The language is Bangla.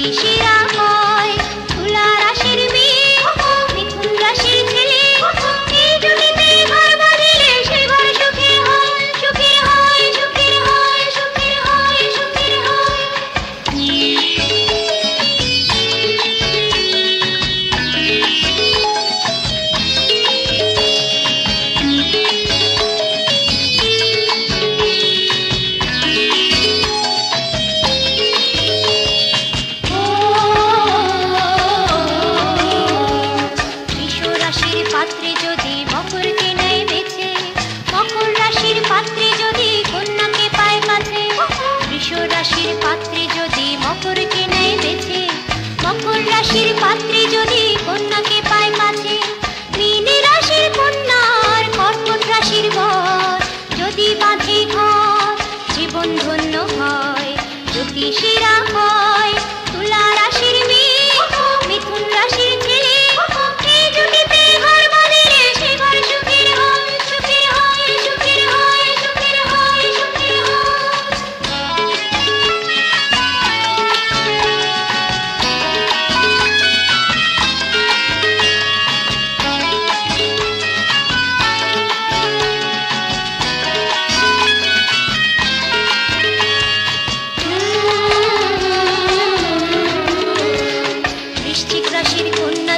She রাশির পাত্রে যদি কন্যাকে পায় কাছে মীন রাশির কন্যার কর্কট রাশির ঘর যদি বাঁধে ঘর, জীবন ধন্য হয়। জ্যোতিষীরা Jashiri Kunna.